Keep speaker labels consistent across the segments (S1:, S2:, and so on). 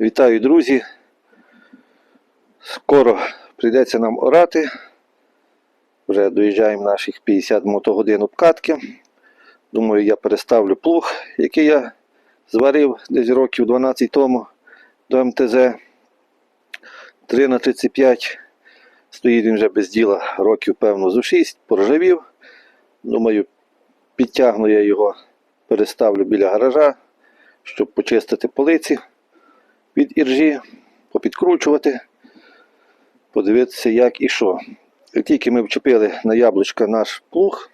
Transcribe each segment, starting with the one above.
S1: Вітаю, друзі. Скоро прийдеться нам орати. Вже доїжджаємо наших 50 мотогодин обкатки. Думаю, я переставлю плуг, який я зварив десь років 12 тому до МТЗ 3 на 35. Стоїть він вже без діла років, певно, зо 6, поржавів. Думаю, підтягну я його, переставлю біля гаража, щоб почистити полиці від іржі, попідкручувати, подивитися, як і що. Як тільки ми вчепили на яблучка наш плуг,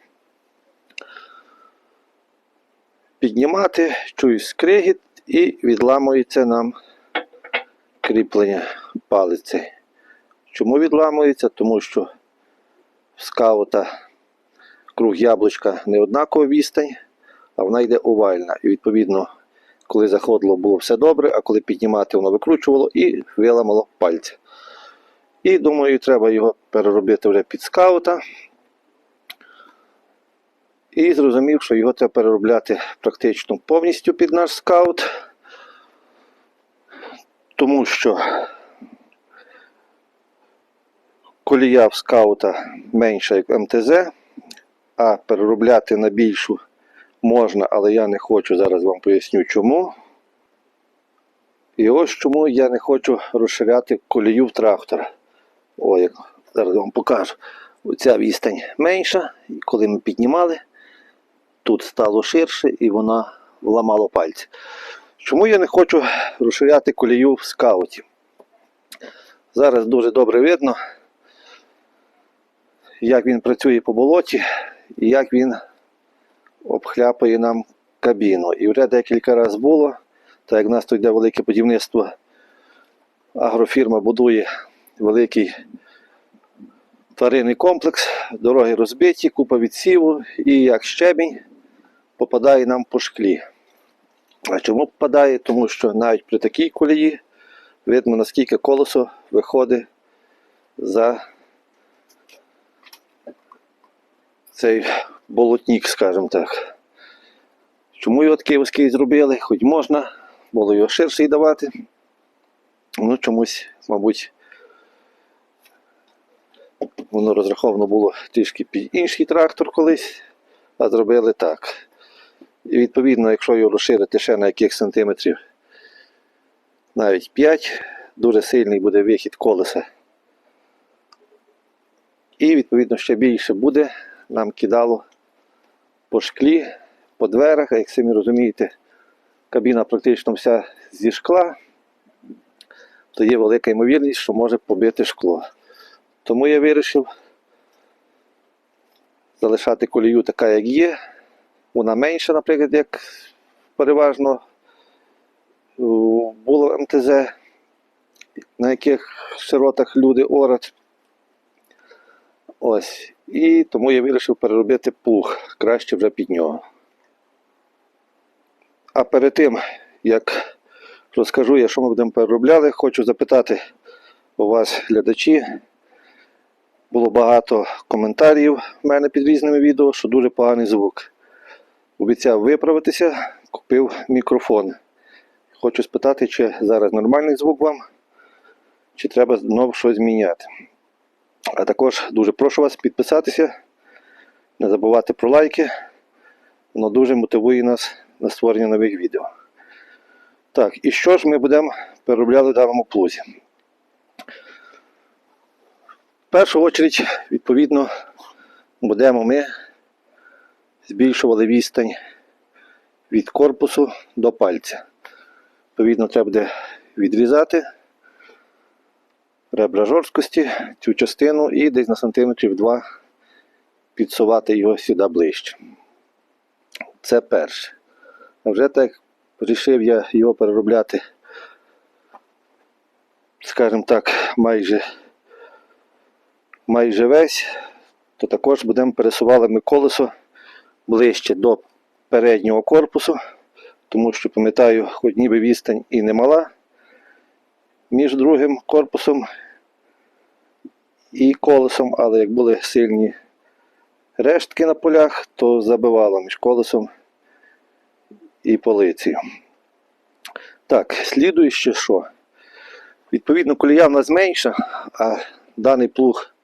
S1: піднімати, чую скригіт і відламується нам кріплення палиці. Чому відламується? Тому що в скаута круг яблучка не однакова відстань, а вона йде овальна. І відповідно, коли заходило, було все добре, а коли піднімати, воно викручувало і виламало пальці. І думаю, треба його переробити вже під скаута. І зрозумів, що його треба переробляти практично повністю під наш скаут. Тому що колія в скаута менша, як МТЗ, а переробляти на більшу можна, але я не хочу. Зараз вам поясню чому. І ось чому я не хочу розширяти колію в трактора. О, як зараз вам покажу. Оця відстань менша, і коли ми піднімали, тут стало ширше і вона вламала пальці. Чому я не хочу розширяти колію в скауті? Зараз дуже добре видно, як він працює по болоті і як він обхляпує нам кабіну. І вже декілька разів було, так як в нас тут йде велике будівництво, агрофірма будує великий тваринний комплекс, дороги розбиті, купа відсіву і як щебінь попадає нам по шклі. А чому попадає? Тому що навіть при такій колії видно, наскільки колесо виходить за цей болотник, скажімо так. Чому його такий вузький зробили? Хоч можна, було його ширший давати. Ну, чомусь, мабуть, воно розраховано було трішки під інший трактор колись, а зробили так. І відповідно, якщо його розширити ще на яких сантиметрів, навіть 5, дуже сильний буде вихід колеса. І відповідно ще більше буде нам кидало по шклі, по дверах, як самі розумієте, кабіна практично вся зі шкла, то є велика ймовірність, що може побити шкло. Тому я вирішив залишати колію така, як є. Вона менша, наприклад, як переважно було МТЗ, на яких широтах люди орать. Ось. І тому я вирішив переробити плуг краще вже під нього. А перед тим, як розкажу я, що ми будемо переробляли, хочу запитати у вас, глядачі. Було багато коментарів в мене під різними відео, що дуже поганий звук. Обіцяв виправитися, купив мікрофон. Хочу спитати, чи зараз нормальний звук вам, чи треба знову щось зміняти. А також дуже прошу вас підписатися, не забувати про лайки. Воно дуже мотивує нас на створення нових відео. Так, і що ж ми будемо переробляти в даному плузі? В першу чергу, відповідно, будемо ми збільшували відстань від корпусу до пальця. Відповідно, треба буде відрізати ребра жорсткості, цю частину і десь на сантиметрів 2 підсувати його сюди ближче. Це перше. А вже так вирішив я його переробляти, скажімо так, майже, майже весь, то також будемо пересували ми колесо ближче до переднього корпусу, тому що, пам'ятаю, хоч ніби відстань і немала між другим корпусом і колесом, але як були сильні рештки на полях, то забивало між колесом і полицею. Так, слідуюче що? Відповідно, колія в нас менша, а даний плуг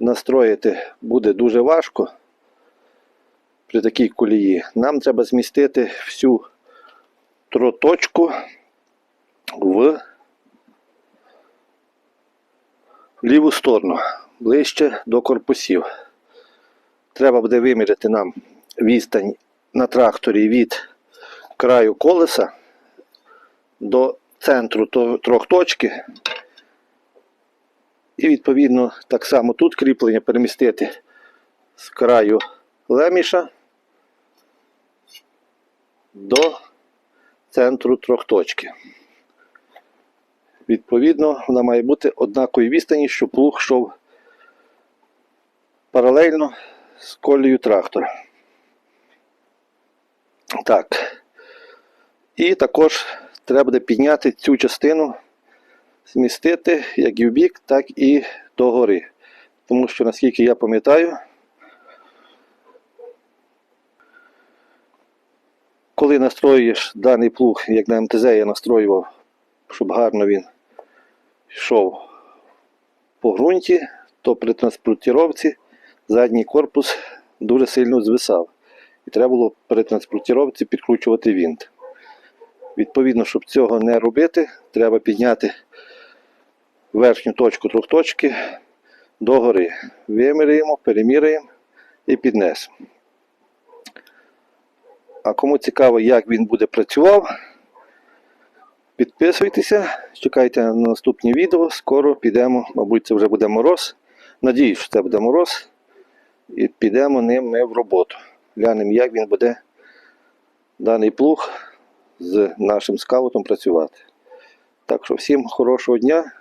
S1: настроїти буде дуже важко при такій колії. Нам треба змістити всю троточку в ліву сторону, ближче до корпусів. Треба буде виміряти нам відстань на тракторі від краю колеса до центру то- трьохточки. І відповідно так само тут кріплення перемістити з краю леміша до центру трьохточки. Відповідно, вона має бути однакової відстані, щоб плуг йшов паралельно з колією трактора. Так. І також треба підняти цю частину, змістити як і в бік, так і догори. Тому що, наскільки я пам'ятаю, коли настроюєш даний плуг, як на МТЗ я настроював, щоб гарно він йшов по ґрунті, то при транспортіровці задній корпус дуже сильно звисав. І треба було при транспортіровці підкручувати вінт. Відповідно, щоб цього не робити, треба підняти верхню точку трьохточки догори. Виміряємо, переміряємо і піднесемо. А кому цікаво, як він буде працював, підписуйтеся, чекайте на наступні відео. Скоро підемо, мабуть, це вже буде мороз. Надіюсь, що це буде мороз. І підемо ним ми в роботу. Глянемо, як він буде даний плуг з нашим скаутом працювати. Так що всім хорошого дня.